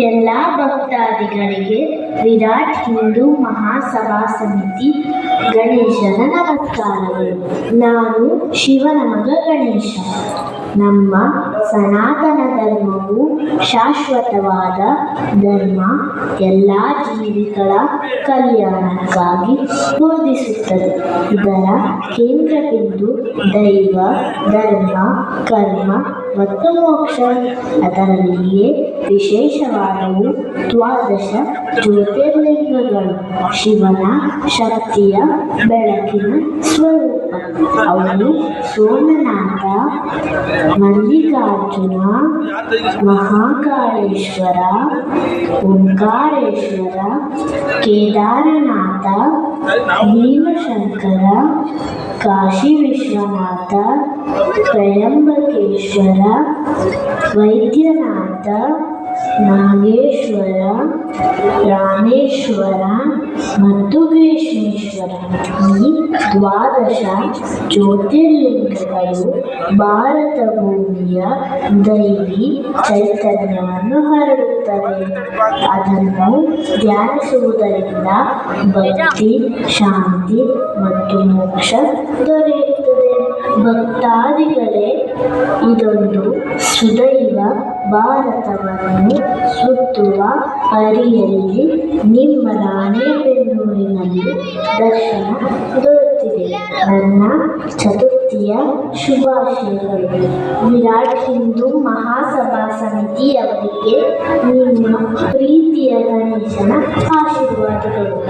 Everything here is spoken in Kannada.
ಎಲ್ಲ ಭಕ್ತಾದಿಗಳಿಗೆ ವಿರಾಟ್ ಹಿಂದೂ ಮಹಾಸಭಾ ಸಮಿತಿ ಗಣೇಶನ ನಮಸ್ಕಾರಗಳು. ನಾನು ಶಿವನ ಮಗ ಗಣೇಶ. ನಮ್ಮ ಸನಾತನ ಧರ್ಮವು ಶಾಶ್ವತವಾದ ಧರ್ಮ ಎಲ್ಲ ಜೀವಿಗಳ ಕಲ್ಯಾಣಕ್ಕಾಗಿ ಬೋಧಿಸುತ್ತದೆ. ಇದರ ಕೇಂದ್ರ ಬಿಂದು ದೈವ, ಧರ್ಮ, ಕರ್ಮ ಮತ್ತು ಮೋಕ್ಷ ಅದರಲ್ಲಿಯೇ ವಿಶೇಷವಾದವು ದ್ವಾದಶ ಜ್ಯೋತಿರ್ಲಿಂಗಗಳು, ಶಿವನ ಶಕ್ತಿಯ ಬೆಳಕಿನ ಸ್ವರೂಪ. ಅವನು ಸೋಮನಾಥ, ಮಲ್ಲಿಕಾರ್ಜುನ, ಮಹಾಕಾಳೇಶ್ವರ, ಓಂಕಾರೇಶ್ವರ, ಕೇದಾರನಾಥ, ಭೀಮಶಂಕರ ಕಾಶಿ ವಿಶ್ವನಾಥ ತ್ರಯಂಬಕೇಶ್ವರ ವೈದ್ಯನಾಥ ನಾಗೇಶ್ವರ, ರಾಮೇಶ್ವರ ಮತ್ತು ಗ್ರೀಷ್ಮೇಶ್ವರ ಈ ದ್ವಾದಶ ಜ್ಯೋತಿರ್ಲಿಂಗಗಳು ಭಾರತ ಭೂಮಿಯ ದೈವಿ ಚೈತನ್ಯವನ್ನು ಹರಡುತ್ತವೆ. ಅದನ್ನು ಧ್ಯಾನಿಸುವುದರಿಂದ ಭಕ್ತಿ, ಶಾಂತಿ ಮತ್ತು ಮೋಕ್ಷ ದೊರೆಯುತ್ತದೆ. ಭಕ್ತಾದಿಗಳೇ, ಇದೊಂದು ಸುದೈವ ಭಾರತವನ್ನು ಸುತ್ತುವ ಪರಿಯಲ್ಲಿ ನಿಮ್ಮ ರಾಣೆಬೆನ್ನೂರಿನಲ್ಲಿ ದರ್ಶನ ದೊರೆತಿದೆ. ನನ್ನ ಚತುರ್ಥಿಯ ಶುಭಾಶಯಗಳು. ವಿರಾಟ್ ಹಿಂದೂ ಮಹಾಸಭಾ ಸಮಿತಿಯವರಿಗೆ ನಿಮ್ಮ ಪ್ರೀತಿಯ ಗಣೇಶನ ಆಶೀರ್ವಾದಗಳು.